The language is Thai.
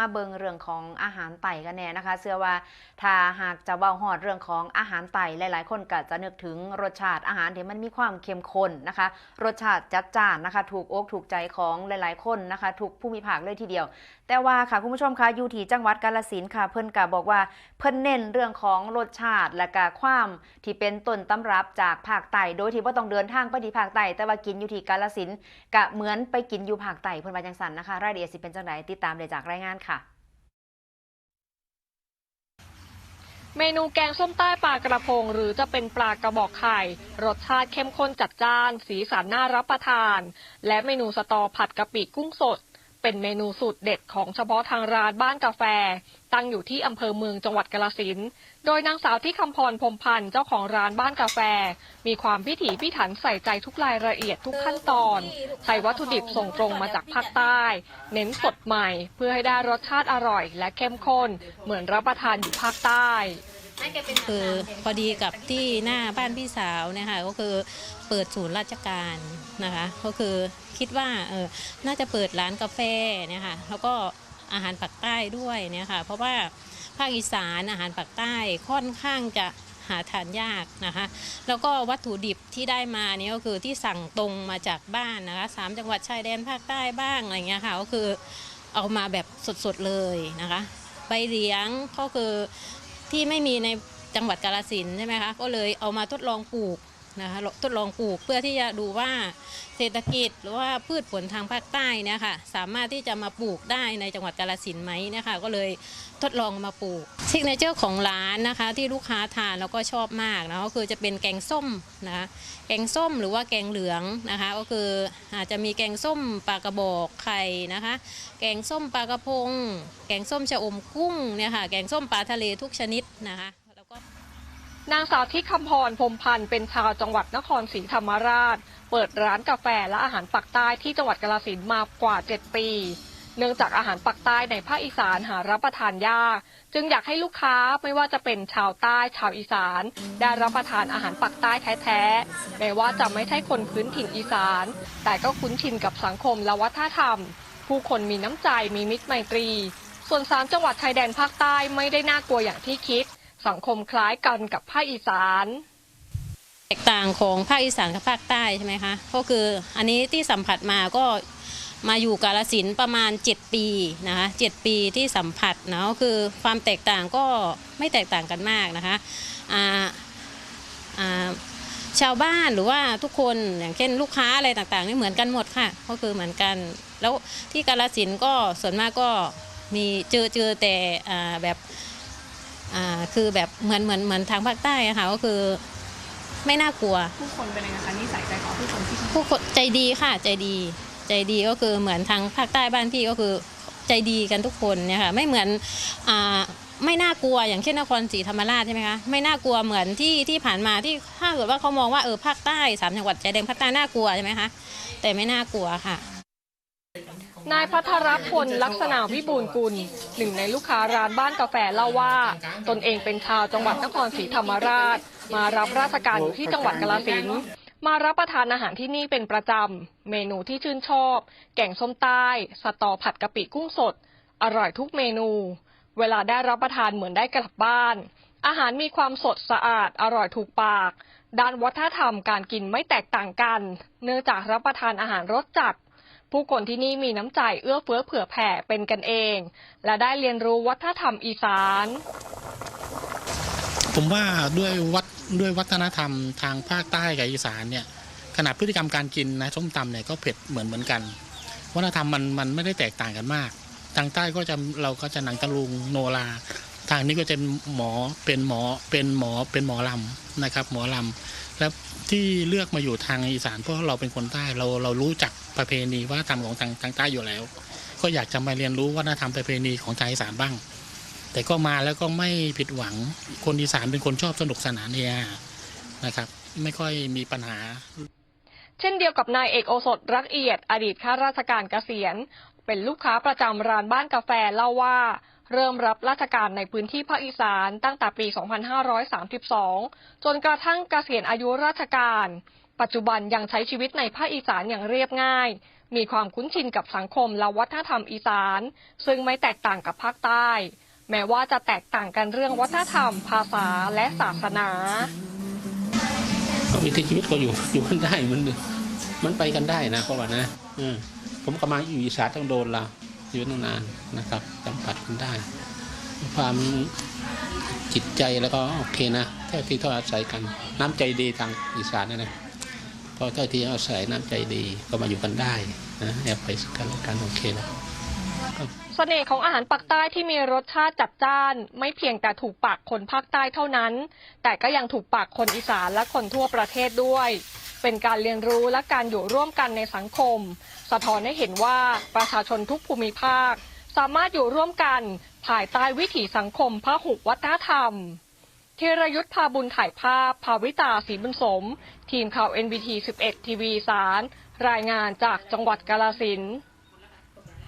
มาเบิงเรื่องของอาหารไต่กันแน่นะคะเชื่อว่าถ้าหากจะเบาหอดเรื่องของอาหารไต่หลาย ๆ คนก็จะนึกถึงรสชาติอาหารที่มันมีความเข้มข้นนะคะ รสชาติจัดจ้านนะคะ ถูกอกถูกใจของหลาย ๆ คนนะคะถูกผู้มีภาคเลยทีเดียว แต่ว่าค่ะคุณผู้ชมคะอยู่ที่จังหวัดกาฬสินค่ะ เพิ่นก็บอกว่าเพิ่นเน้นเรื่องของรสชาติและก็ความที่เป็นต้นตำรับจากภาคใต้โดยที่ว่าต้องเดินทางไปที่ภาคใต้แต่ว่ากินอยู่ที่กาฬสินก็เหมือนไปกินอยู่ภาคใต้เพิ่นว่าจังสันนะคะรายละเอียดสิเป็นจังไดติดตามได้จากรายงานค่ะ เมนูแกงส้มใต้ปลากระพง หรือจะเป็นปลากระบอกไข่ รสชาติเข้มข้นจัดจ้าน สีสันน่ารับประทาน และเมนูสตอผัดกะปิกุ้งสด เป็นเมนูสูตรเด็ดของเฉพาะทางร้านบ้านกาแฟ ตั้งอยู่ที่อำเภอเมืองจังหวัดกาฬสินโดยนางสาวที่คำพรพรมพันธ์เจ้าของร้านบ้านกาแฟ มีความพิถีพิถันใส่ใจทุกรายละเอียดทุกขั้นตอน ใช้วัตถุดิบส่งตรงมาจากภาคใต้ เน้นสดใหม่ เพื่อให้ได้รสชาติอร่อย และเข้มข้น เหมือนรับประทานอยู่ภาคใต้ คือพอดีกับที่หน้าบ้านพี่สาวนะคะก็คือเปิดศูนย์ราชการนะคะก็คือคิดว่าเออน่าจะเปิดร้านกาแฟเนี่ยค่ะแล้วก็อาหารปักใต้ด้วยเนี่ยค่ะเพราะว่าภาคอีสานอาหารปักใต้ค่อนข้างจะหาทานยากนะคะ แล้วก็วัตถุดิบที่ได้มานี่ก็คือที่สั่งตรงมาจากบ้านนะคะสามจังหวัดชายแดนภาคใต้บ้างอะไรเงี้ยค่ะก็คือเอามาแบบสดๆเลยนะคะใบเลี้ยงก็คือ ที่ไม่มีในจังหวัดกาฬสินใช่ไหมคะก็เลยเอามาทดลองปลูก นะคะทดลองปลูกเพื่อที่จะดูว่าเศรษฐกิจหรือว่าพืชผลทางภาคใต้เนี่ยค่ะสามารถที่จะมาปลูกได้ในจังหวัดกาฬสินไหมเนะคะก็เลยทดลองมาปลูกซิกเนเจอร์ของร้านนะคะที่ลูกค้าทานแล้วก็ชอบมากนะก็คือจะเป็นแกงส้มนะแกงส้มหรือว่าแกงเหลืองนะคะ ก็คืออาจจะมีแกงส้มปลากระบอกไข่นะคะ แกงส้มปลากระพง แกงส้มชะอมกุ้งเนี่ยค่ะแกงส้มปลาทะเลทุกชนิดนะคะ นางสาวที่คำพรพรมพันธ์เป็นชาวจังหวัดนครศรีธรรมราช เปิดร้านกาแฟและอาหารปักใต้ที่จังหวัดกาฬสินมากว่า 7 ปี เนื่องจากอาหารปักใต้ในภาคอีสานหารับประทานยาก จึงอยากให้ลูกค้าไม่ว่าจะเป็นชาวใต้ชาวอีสาน ได้รับประทานอาหารปักใต้แท้ๆแม้ว่าจะไม่ใช่คนพื้นถิ่นอีสาน แต่ก็คุ้นชินกับสังคมและวัฒนธรรม ผู้คนมีน้ำใจมีมิตรไมตรี ส่วนสามจังหวัดชายแดนภาคใต้ไม่ได้น่ากลัวอย่างที่คิด สังคมคล้ายกันกับภาคอีสานแตกต่างของภาคอีสานกับภาคใต้ใช่ไหมคะก็คืออันนี้ที่สัมผัสมาก็มาอยู่กาลสินประมาณ 7 ปีนะคะ7ปีที่สัมผัสเนาะคือความแตกต่างก็ไม่แตกต่างกันมากนะคะอ่าอ่าชาวบ้านหรือว่าทุกคนอย่างเช่นลูกค้าอะไรต่างๆนี่เหมือนกันหมดค่ะ ก็คือเหมือนกัน แล้วที่กาลสินก็ส่วนมากก็มีเจอเจอแต่แบบ คือแบบเหมือนเหมือนเหมือนทางภาคใต้อะค่ะก็คือไม่น่ากลัว ผู้คนเป็นยังไงคะนิสัยใจคอผู้คนที่ผู้คนใจดีค่ะใจดีใจดีก็คือเหมือนทางภาคใต้บ้านพี่ก็คือใจดีกันทุกคนเนี่ยค่ะไม่เหมือนอ่าไม่น่ากลัวอย่างเช่นนครศรีธรรมราชใช่ไหมคะไม่น่ากลัวเหมือนที่ที่ผ่านมาที่ถ้าเกิดว่าเขามองว่าเออภาคใต้สามจังหวัดชายแดนภาคใต้น่ากลัวใช่ไหมคะแต่ไม่น่ากลัวค่ะ นายพัทรพลลักษณะวิบูลย์กุล หนึ่งในลูกค้าร้านบ้านกาแฟเล่าว่า ตนเองเป็นชาวจังหวัดนครศรีธรรมราช มารับราชการอยู่ที่จังหวัดกาฬสินธุ์มารับประทานอาหารที่นี่เป็นประจำ เมนูที่ชื่นชอบ แกงส้มใต้สตอผัดกะปิกุ้งสด อร่อยทุกเมนู เวลาได้รับประทานเหมือนได้กลับบ้าน อาหารมีความสดสะอาด อร่อยถูกปาก ด้านวัฒนธรรมการกินไม่แตกต่างกัน เนื่องจากรับประทานอาหารรสจัด ผู้คนที่นี่มีน้ำใจเอื้อเฟื้อเผื่อแผ่เป็นกันเอง และได้เรียนรู้วัฒนธรรมอีสาน ผมว่าด้วยวัดด้วยวัฒนธรรมทางภาคใต้กับอีสานเนี่ยขนาดพฤติกรรมการกินนะส้มตำเนี่ยก็เผ็ดเหมือนเหมือนกัน วัฒนธรรมมันมันไม่ได้แตกต่างกันมาก ทางใต้ก็จะเราก็จะหนังตะลุงโนรา ทางนี้ก็จะหมอเป็นหมอเป็นหมอเป็นหมอลำนะครับ หมอลำ แล้วที่เลือกมาอยู่ทางอีสานเพราะเราเป็นคนใต้เราเรารู้จักประเพณีวัฒนธรรมของทางทางใต้อยู่แล้ว ก็อยากจะมาเรียนรู้วัฒนธรรมประเพณีของทางอีสานบ้าง แต่ก็มาแล้วก็ไม่ผิดหวังคนอีสานเป็นคนชอบสนุกสนานเฮฮานะครับ ไม่ค่อยมีปัญหา เช่นเดียวกับนายเอกโอสถรักเอียด อดีตข้าราชการเกษียณ เป็นลูกค้าประจำร้านบ้านกาแฟเล่าว่า เริ่มรับราชการในพื้นที่ภาคอีสานตั้งแต่ปี 2532 จนกระทั่งเกษียณอายุราชการ ปัจจุบันยังใช้ชีวิตในภาคอีสานอย่างเรียบง่าย มีความคุ้นชินกับสังคมและวัฒนธรรมอีสาน ซึ่งไม่แตกต่างกับภาคใต้ แม้ว่าจะแตกต่างกันเรื่องวัฒนธรรม ภาษาและศาสนาวิถีชีวิตก็อยู่อยู่กันได้มันมันไปกันได้นะเพราะว่านะผมก็มาอยู่อีสานต้องโดนละ อยู่นานนะครับสัมผัสกันได้ ความจิตใจแล้วก็โอเคนะเท่าที่ต้องอาศัยกัน น้ำใจดีทางอีสานนะนะพอเท่าที่อาศัยน้ำใจดีก็มาอยู่กันได้นะแอบไปสกันและกันโอเคแล้วเสน่ห์ของอาหารปากใต้ที่มีรสชาติจัดจ้าน ไม่เพียงแต่ถูกปากคนภาคใต้เท่านั้น แต่ก็ยังถูกปากคนอีสานและคนทั่วประเทศด้วย เป็นการเรียนรู้และการอยู่ร่วมกันในสังคม สะท้อนให้เห็นว่าประชาชนทุกภูมิภาค สามารถอยู่ร่วมกันภายใต้วิถีสังคมพหุวัฒนธรรมธีรยุทธพาบุญถ่ายภาพ ภาวิตาศรีบุญสม ทีมข่าว NBT 11 ทีวีสาร รายงานจากจังหวัดกาลสินธุ์